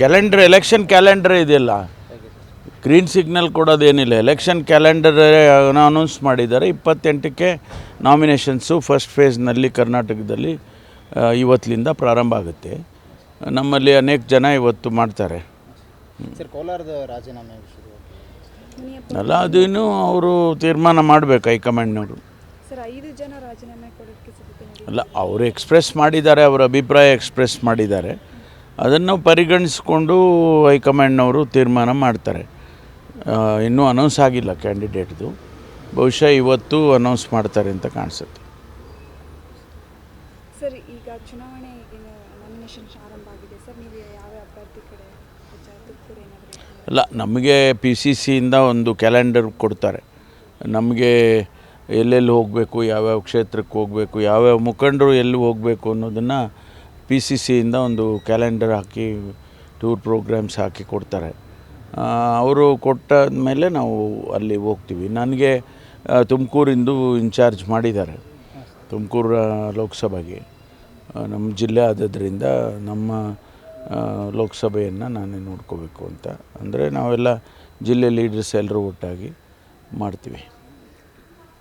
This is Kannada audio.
ಕ್ಯಾಲೆಂಡರ್ ಎಲೆಕ್ಷನ್ ಕ್ಯಾಲೆಂಡರ್ ಇದೆಯಲ್ಲ? ಗ್ರೀನ್ ಸಿಗ್ನಲ್ ಕೊಡೋದೇನಿಲ್ಲ ಎಲೆಕ್ಷನ್ ಕ್ಯಾಲೆಂಡರ್ ಅನೌನ್ಸ್ ಮಾಡಿದ್ದಾರೆ. ಇಪ್ಪತ್ತೆಂಟಕ್ಕೆ ನಾಮಿನೇಷನ್ಸು ಫಸ್ಟ್ ಫೇಸ್ನಲ್ಲಿ ಕರ್ನಾಟಕದಲ್ಲಿ ಇವತ್ತಿನಿಂದ ಪ್ರಾರಂಭ ಆಗುತ್ತೆ. ನಮ್ಮಲ್ಲಿ ಅನೇಕ ಜನ ಇವತ್ತು ಮಾಡ್ತಾರೆ. ಅಲ್ಲ ಅದೇನು ಅವರು ತೀರ್ಮಾನ ಮಾಡಬೇಕು ಹೈಕಮಾಂಡ್ನವರು. ಸರ್ ಐದು ಜನ ರಾಜೀನಾಮೆ ಕೊಡೋಕ್ಕೆ ಸಿದ್ಧತೆ ನಡೆಯುತ್ತೆ ಅಲ್ಲ ಅವರು ಎಕ್ಸ್ಪ್ರೆಸ್ ಮಾಡಿದ್ದಾರೆ ಅವರ ಅಭಿಪ್ರಾಯ ಎಕ್ಸ್ಪ್ರೆಸ್ ಮಾಡಿದ್ದಾರೆ. ಅದನ್ನು ಪರಿಗಣಿಸಿಕೊಂಡು ಹೈಕಮಾಂಡ್ನವರು ತೀರ್ಮಾನ ಮಾಡ್ತಾರೆ. ಇನ್ನೂ ಅನೌನ್ಸ್ ಆಗಿಲ್ಲ ಕ್ಯಾಂಡಿಡೇಟ್ದು. ಬಹುಶಃ ಇವತ್ತು ಅನೌನ್ಸ್ ಮಾಡ್ತಾರೆ ಅಂತ ಕಾಣಿಸುತ್ತೆ. ಸರ್ ಈಗ ಚುನಾವಣೆ ನಾಮಿನೇಷನ್ ಆರಂಭ ಆಗಿದೆ. ಸರ್ ನೀವು ಯಾವ ಅಭ್ಯರ್ಥಿ ಕಡೆ ಪ್ರಚಾರ ತುಮಕೂರು ಏನಾದರೂ ಅಲ್ಲ ನಮಗೆ ಪಿ ಸಿ ಸಿಯಿಂದ ಒಂದು ಕ್ಯಾಲೆಂಡರ್ ಕೊಡ್ತಾರೆ. ನಮಗೆ ಎಲ್ಲೆಲ್ಲಿ ಹೋಗಬೇಕು ಯಾವ್ಯಾವ ಕ್ಷೇತ್ರಕ್ಕೆ ಹೋಗಬೇಕು ಯಾವ್ಯಾವ ಮುಖಂಡರು ಎಲ್ಲಿ ಹೋಗಬೇಕು ಅನ್ನೋದನ್ನು ಪಿ ಸಿ ಸಿಯಿಂದ ಒಂದು ಕ್ಯಾಲೆಂಡರ್ ಹಾಕಿ ಟೂರ್ ಪ್ರೋಗ್ರಾಮ್ಸ್ ಹಾಕಿ ಕೊಡ್ತಾರೆ. ಅವರು ಕೊಟ್ಟಾದ ಮೇಲೆ ನಾವು ಅಲ್ಲಿ ಹೋಗ್ತೀವಿ. ನನಗೆ ತುಮಕೂರಿಂದು ಇನ್ಚಾರ್ಜ್ ಮಾಡಿದ್ದಾರೆ. ತುಮಕೂರು ಲೋಕಸಭೆಗೆ. ನಮ್ಮ ಜಿಲ್ಲೆ ಆದ್ದರಿಂದ ನಮ್ಮ ಲೋಕಸಭೆಯನ್ನು ನಾನೇ ನೋಡ್ಕೋಬೇಕು ಅಂತ. ಅಂದರೆ ನಾವೆಲ್ಲ ಜಿಲ್ಲೆ ಲೀಡರ್ಸ್ ಎಲ್ಲರೂ ಒಟ್ಟಾಗಿ ಮಾಡ್ತೀವಿ.